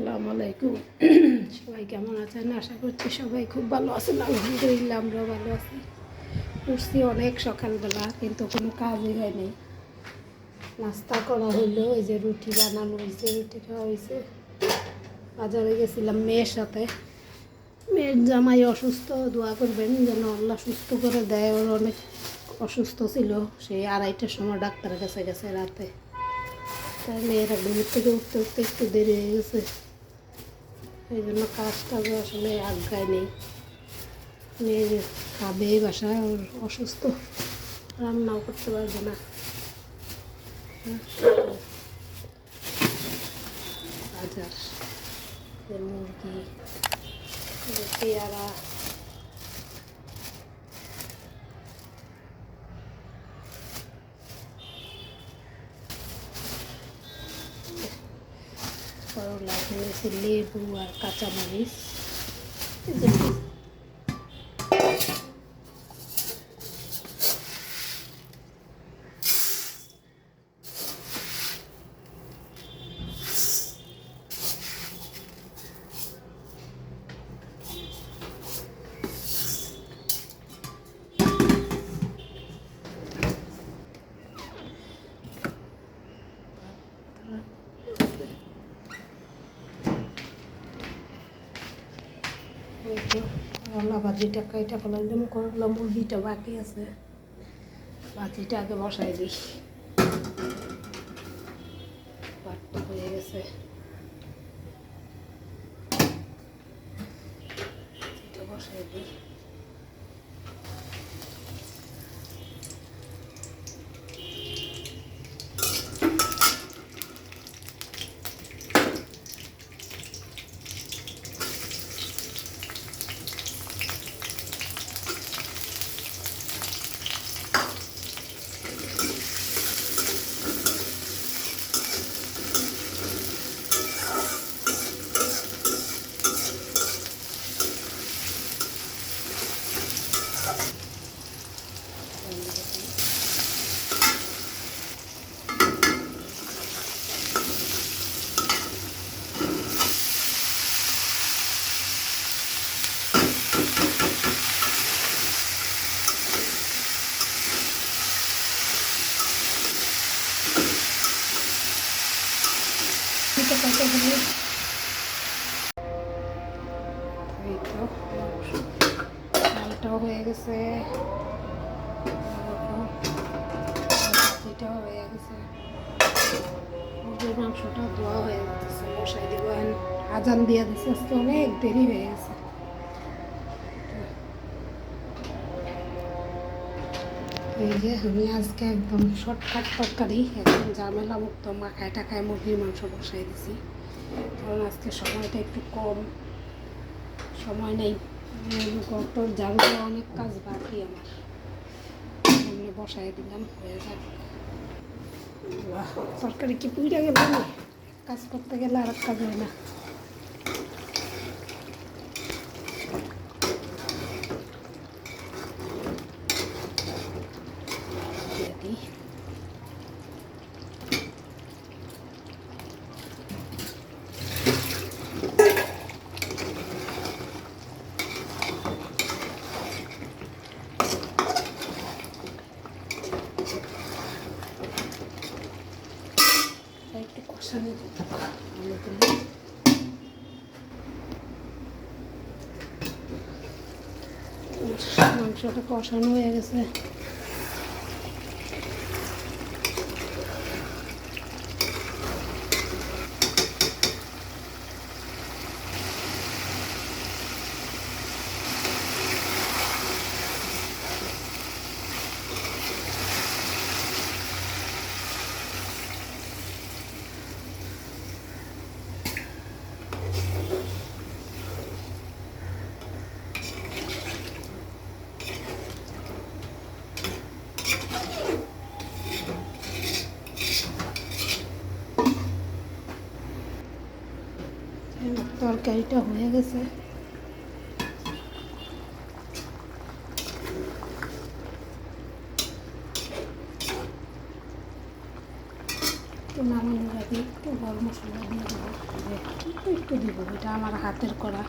আসসালামু আলাইকুম। সবাই কেমন আছেন? আশা করছি সবাই খুব ভালো আছেন। আলহামদুলিল্লাহ আমরাও ভালো আছি। উঠছি অনেক সকালবেলা, কিন্তু কোনো কাজই হয়নি। নাস্তা করা হইল ওই যে রুটি বানানো হয়েছে রুটি খাওয়া হয়েছে বাজারে গেছিলাম মেয়ের সাথে। মেয়ের জামাই অসুস্থ, দোয়া করবেন যেন আল্লাহ সুস্থ করে দেয়। ওর অনেক অসুস্থ ছিল সেই আড়াইটার সময় ডাক্তারের কাছে গেছে রাতে। তাই মেয়েরা ঘুমের থেকে উঠতে উঠতে একটু দেরি হয়ে গেছে। এই জন্য কাজটাও আসলে আজ্ঞায় নেই। মেয়ে খাবে বাসায় ওর অসুস্থ, রান্নাও করতে পারবে না। বাজার মুরগি পেয়ারা করলা কিনেছি লেবু আর কাঁচামরিচ। ভাজিটা কাইটা মুরগিটা বাকি আছে। ভাজিটা আগে বসাই দিই। বাটটা হয়ে গেছে। বসাই দিই। এটা কত তো ডালটাও হয়ে গেছে ভাজিটাও হয়ে গেছে মুরগির মাংসটা ধোয়া হয়ে গেছে মশাই দিব আজান দিয়ে দিচ্ছে আজকে অনেক দেরি হয়ে গেছে এই যে আমি আজকে একদম শর্টকাট তরকারি, একদম ঝামেলা মুক্ত মাখায় টাকায় মুরগির মাংস বসাই দিছি। কারণ আজকে সময়টা একটু কম, সময় নেই। গটর দেওয়া অনেক কাজ বাকি আমার। সামনে বসাই দিলাম, হয়ে যাক। তরকারি কি পুইরা গেল? কাজ করতে গেলে আর কাজ হয় না দিয়ে দিই মাংসটা কষানো হয়ে গেছে। তরকারিটা হয়ে গেছে। একটু নামানো রাখি একটু গরম মশলা দিয়ে দেবো। একটু একটু দিব, এটা আমার হাতের করা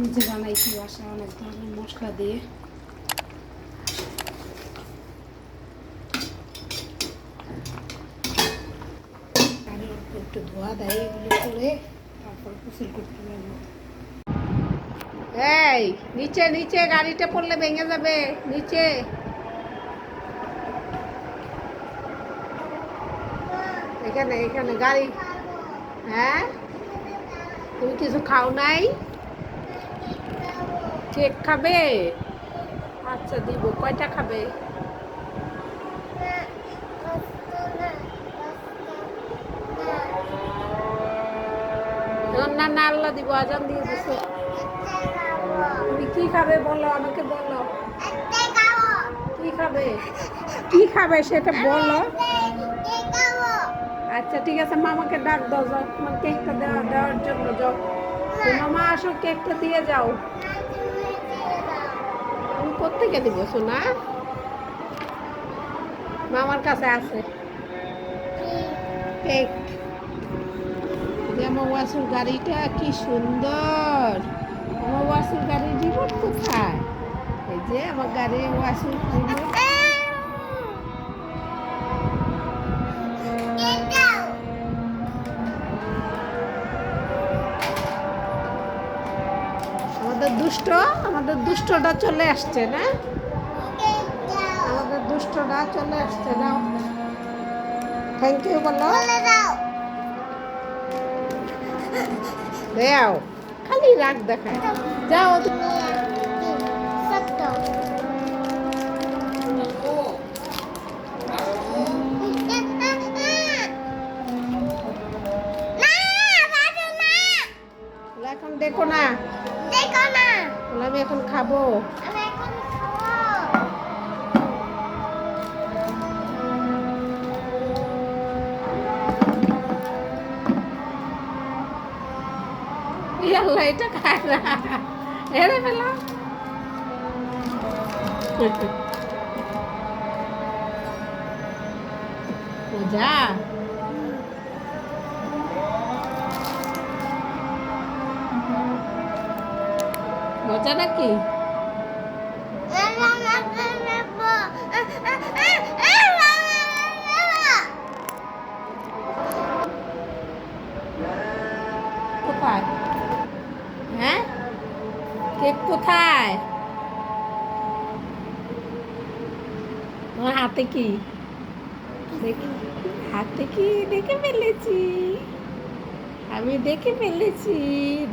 নিজে বানাইছি বাসা অনেক ধরনের মশলা দিয়ে। একটু ধোয়া দেয় এগুলো করে। এই, নিচে নিচে, গাড়িটা পড়লে ভেঙে যাবে, নিচে। এখানে এখানে, গাড়ি। হ্যাঁ? তুমি কিছু খাও নাই? কেক খাবে? আচ্ছা দিব। কয়টা খাবে? না না, আল্লাহ দিব, আজান দিয়ে দিছো। তুমি কি খাবে বলো, আমাকে বলো। কি খাবে? কি খাবে সেটা বলো। আচ্ছা ঠিক আছে, মামাকে ডাক দাও, যাও। তোমার কেকটা দেওয়া, দেওয়ার জন্য যাও। মামা, আসো, কেকটা দিয়ে যাও। আমি কোথেকে দিব, সোনা? মামার কাছে আছে। কেক। ওয়াসুর গাড়িটা কি সুন্দর। ওয়াসুর গাড়ির রিমোট কোথায়? এই যে আমার গাড়ি ওয়াসুর আমাদের দুষ্ট, আমাদের দুষ্টটা চলে আসছে না? আমাদের দুষ্টটা চলে আসছে না থ্যাংক ইউ বলো। দেও। খালি রাগ দেখায়। যাও। ইয়াল্লা এটা খায় না হেরে পেলাম মজা মজা নাকি? কোথায়? তোমার হাতে কি? হাতে কি দেখে ফেলেছি? আমি দেখে ফেলেছি।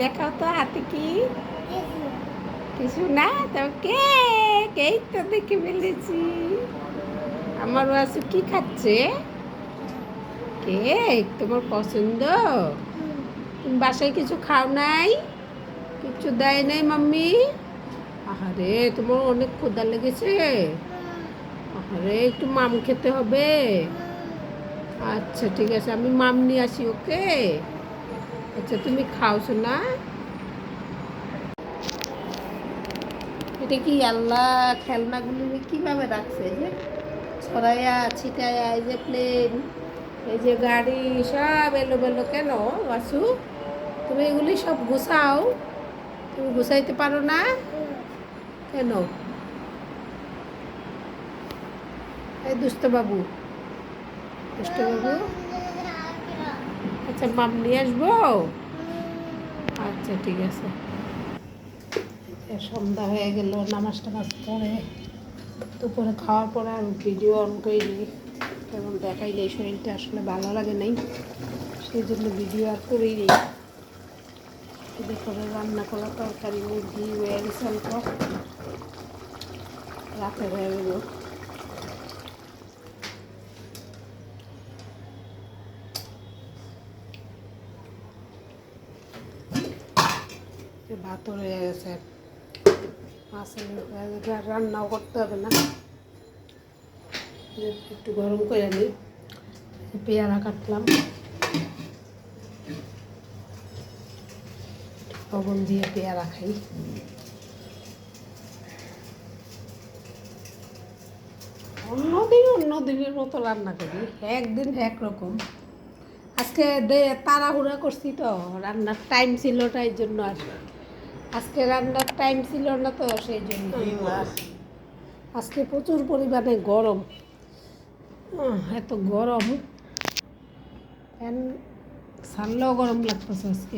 দেখাও তো হাতে কি। কিছু না তো কেক এই তো দেখে ফেলেছি। আমার ওয়াসু কি খাচ্ছে? কেক, তোমার পছন্দ? তুমি বাসায় কিছু খাও নাই? কিছু দেয় নাই মাম্মি? আহারে, তোমার অনেক ক্ষুদা লেগেছে। আহারে, একটু মাম খেতে হবে। আচ্ছা ঠিক আছে, আমি মাম নিয়ে আসি, ওকে? আচ্ছা তুমি খাওছো না এটা কি আল্লাহ খেলনাগুলো কীভাবে রাখছে যে? ছড়াইয়া, ছিটাইয়া, এই যে প্লেন এই যে গাড়ি, সব এলোমেলো কেন বাসু তুমি এগুলি সব গুছাও। গুছাইতে পারো না? কেন? এই দুষ্ট বাবু। আচ্ছা মাম নিয়ে আসব? আচ্ছা ঠিক আছে। সন্ধ্যা হয়ে গেল, নামাজ টামাজ পরে দুপুরে খাওয়ার পরে আর ভিডিও অন করিনি। দেখাইলে এই শরীরটা আসলে ভালো লাগে নাই। সেই জন্য ভিডিও আর করেই নেই দুপুরে রান্না করা তরকারি, মুরগি হয়ে গেছে রাতে হয়ে গেল। ভাতও রয়ে গেছে। মাছের রান্নাও করতে হবে না। একটু গরম করে নিই। পেয়ারা কাটলাম। লবণ দিয়ে পেয়ারা খাই। অন্যদিন অন্য দিনের মতো রান্না করি, একদিন এক রকম আজকে দে তাড়াহুড়া করছি তো, রান্নার টাইম ছিল তাই জন্য আর। আজকে রান্নার টাইম ছিল না তো, সেই জন্য। আজকে প্রচুর পরিমাণে গরম। এত গরম। ফ্যান ছাড়লেও গরম লাগতেছে আজকে।